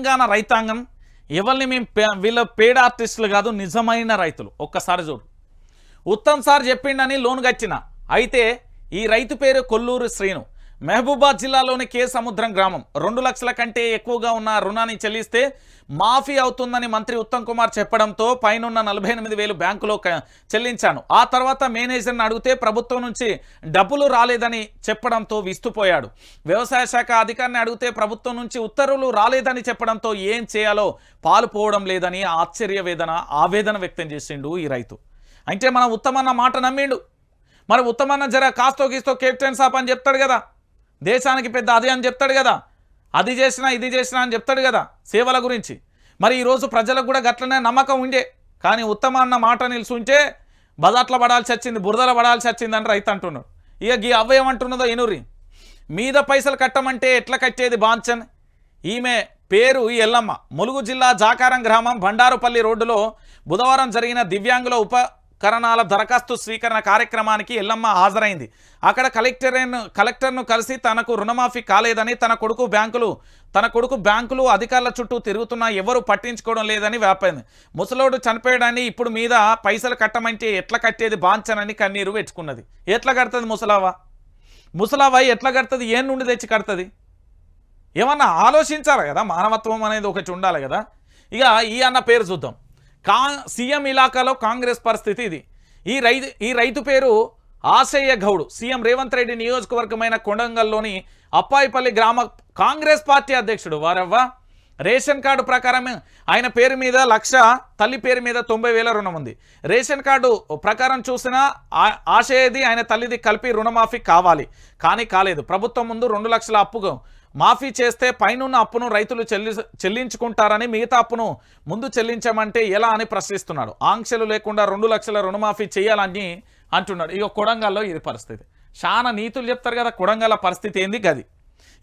తెలంగాణ రైతాంగం ఎవరిని మేము వీళ్ళ పేడ ఆర్టిస్టులు కాదు నిజమైన రైతులు. ఒక్కసారి చూడు. ఉత్తమ్ సార్ చెప్పిండని లోన్ గచ్చిన అయితే ఈ రైతు పేరు కొల్లూరు శ్రీను. మహబూబాద్ జిల్లాలోని కే సముద్రం గ్రామం. రెండు లక్షల కంటే ఎక్కువగా ఉన్న రుణాన్ని చెల్లిస్తే మాఫీ అవుతుందని మంత్రి ఉత్తమ్ కుమార్ చెప్పడంతో పైనున్న నలభై ఎనిమిది వేలు బ్యాంకులో చెల్లించాను. ఆ తర్వాత మేనేజర్ని అడిగితే ప్రభుత్వం నుంచి డబ్బులు రాలేదని చెప్పడంతో విస్తుపోయాడు. వ్యవసాయ శాఖ అధికారిని అడిగితే ప్రభుత్వం నుంచి ఉత్తర్వులు రాలేదని చెప్పడంతో ఏం చేయాలో పాలుపోవడం లేదని ఆశ్చర్య వేదన ఆవేదన వ్యక్తం చేసిండు ఈ రైతు. అంటే మనం ఉత్తమన్న మాట నమ్మిండు. మరి ఉత్తమన్న జర కాస్తో గీస్తో కెప్టెన్ సాప్ అని చెప్తాడు కదా. దేశానికి పెద్ద అది అని చెప్తాడు కదా. అది చేసినా ఇది చేసినా అని చెప్తాడు కదా సేవల గురించి. మరి ఈరోజు ప్రజలకు కూడా గట్లనే నమ్మకం ఉండే. కానీ ఉత్తమ అన్న మాట నిలుచుంటే బజాట్ల పడాల్సి వచ్చింది బురదల పడాల్సి వచ్చింది అని రైతు అంటున్నాడు. ఇక గీ అవ్వ ఇనురి. మీద పైసలు కట్టమంటే ఎట్లా కట్టేది బాంచన్ ఈమె పేరు ఈ ఎల్లమ్మ. ములుగు జిల్లా జాకారం గ్రామం బండారుపల్లి రోడ్డులో బుధవారం జరిగిన దివ్యాంగుల ఉప కరణాల దరఖాస్తు స్వీకరణ కార్యక్రమానికి ఎల్లమ్మ హాజరైంది. అక్కడ కలెక్టర్ కలెక్టర్ను కలిసి తనకు రుణమాఫీ కాలేదని తన కొడుకు బ్యాంకులు తన కొడుకు బ్యాంకులు అధికారుల చుట్టూ తిరుగుతున్నా ఎవరు పట్టించుకోవడం లేదని వ్యాపారింది ముసలోడు చనిపోయాడని ఇప్పుడు మీద పైసలు కట్టమంటే ఎట్లా కట్టేది బాంచనని కన్నీరు పెట్టుకున్నది. ఎట్లా కడుతుంది ముసలావా? ముసలావా ఎట్లా కడుతుంది? ఏం నుండి తెచ్చి కడుతుంది? ఏమన్నా ఆలోచించాలి కదా? మానవత్వం అనేది ఒకటి ఉండాలి కదా? ఇక ఈ అన్న పేరు చూద్దాం. కా సీఎం ఇలాకాలో కాంగ్రెస్ పరిస్థితి ఇది. ఈ రైతు ఈ రైతు పేరు ఆశయ్య గౌడ్. సీఎం రేవంత్ రెడ్డి నియోజకవర్గమైన కొండంగల్లోని అప్పాయిపల్లి గ్రామ కాంగ్రెస్ పార్టీ అధ్యక్షుడు. వారవ్వ. రేషన్ కార్డు ప్రకారం ఆయన పేరు మీద లక్ష తల్లి పేరు మీద తొంభై వేల రుణం ఉంది. రేషన్ కార్డు ప్రకారం చూసినా ఆ- ఆశయది ఆయన తల్లిది కలిపి రుణమాఫీ కావాలి. కానీ కాలేదు. ప్రభుత్వం ముందు రెండు లక్షల అప్పుకు మాఫీ చేస్తే పైనున్న అప్పును రైతులు చెల్లి చెల్లించుకుంటారని మిగతా అప్పును ముందు చెల్లించమంటే ఎలా అని ప్రశ్నిస్తున్నాడు. ఆంక్షలు లేకుండా రెండు లక్షల రుణమాఫీ చేయాలని అంటున్నాడు. ఇక కొడంగల్లో ఇది పరిస్థితి. చాలా నీతులు చెప్తారు కదా కొడంగల పరిస్థితి ఏంది గది?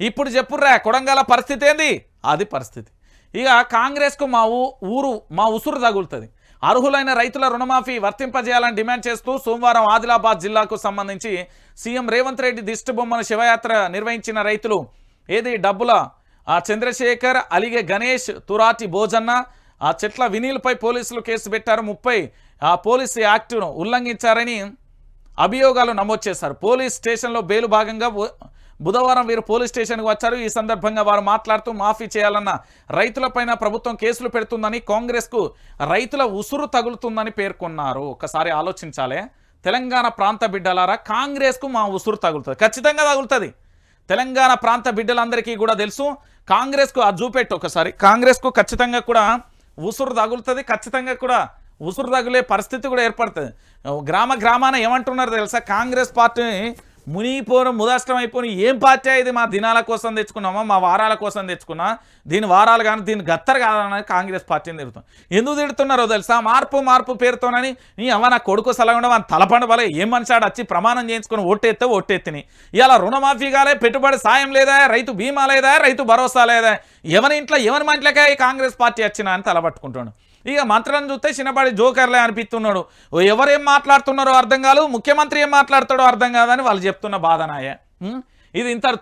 ఇప్పుడు చెప్పుర్రా కొడంగల పరిస్థితి ఏంది? అది పరిస్థితి. ఇక కాంగ్రెస్కు మా ఊ ఊరు మా ఉసురు తగులుతుంది. అర్హులైన రైతుల రుణమాఫీ వర్తింపజేయాలని డిమాండ్ చేస్తూ సోమవారం ఆదిలాబాద్ జిల్లాకు సంబంధించి సీఎం రేవంత్ రెడ్డి దిష్టి బొమ్మను శివయాత్ర నిర్వహించిన రైతులు ఏది డబ్బుల చంద్రశేఖర్ అలిగే గణేష్ తురాటి భోజన్న ఆ చెట్ల వినీలపై పోలీసులు కేసు పెట్టారు. ముప్పై ఆ పోలీసు యాక్టును ఉల్లంఘించారని అభియోగాలు నమోదు చేశారు. పోలీస్ స్టేషన్లో బెయిల్ భాగంగా బుధవారం వీరు పోలీస్ స్టేషన్కి వచ్చారు. ఈ సందర్భంగా వారు మాట్లాడుతూ మాఫీ చేయాలన్న రైతులపైన ప్రభుత్వం కేసులు పెడుతుందని కాంగ్రెస్కు రైతుల ఉసురు తగులుతుందని పేర్కొన్నారు. ఒకసారి ఆలోచించాలే. తెలంగాణ ప్రాంత బిడ్డలారా కాంగ్రెస్కు మా ఉసురు తగులుతుంది. ఖచ్చితంగా తగులుతుంది. తెలంగాణ ప్రాంత బిడ్డలందరికీ కూడా తెలుసు. కాంగ్రెస్కు అది చూపెట్టు ఒకసారి. కాంగ్రెస్కు ఖచ్చితంగా కూడా ఉసురు తగులుతుంది. ఖచ్చితంగా కూడా ఉసురు తగులే పరిస్థితి కూడా ఏర్పడుతుంది. గ్రామ గ్రామాన ఏమంటున్నారు తెలుసా? కాంగ్రెస్ పార్టీ మునిగిపోను ముదాష్టం అయిపోయి ఏం పార్టీ ఇది? మా దినాల కోసం తెచ్చుకున్నామా? మా వారాల కోసం తెచ్చుకున్నా? దీని వారాలు కానీ దీని గత్తరు కాదని కాంగ్రెస్ పార్టీని తిడుతాం ఎందుకు తిడుతున్నారో తెలుసా? మార్పు మార్పు పేరుతోనని నీ అమ్మ నా కొడుకు సలగడం అని తలపండు వల్ల ఏం మనిషాడు? వచ్చి ప్రమాణం చేయించుకొని ఓట్టేస్తే ఓటెత్తిని. ఇలా రుణమాఫీ కాలే పెట్టుబడి సాయం లేదా రైతు బీమా లేదా రైతు భరోసా లేదా? ఎవరి ఇంట్లో ఎవరి మంటలకే ఈ కాంగ్రెస్ పార్టీ వచ్చినా అని తలపట్టుకుంటాడు ఇక మంత్రులను చూస్తే చిన్నపాటి జోకర్లే అనిపిస్తున్నాడు. ఓ ఎవరేం మాట్లాడుతున్నారో అర్థం కాదు ముఖ్యమంత్రి ఏం మాట్లాడతాడో అర్థం కాదని వాళ్ళు చెప్తున్న బాధనాయ ఇది ఇంత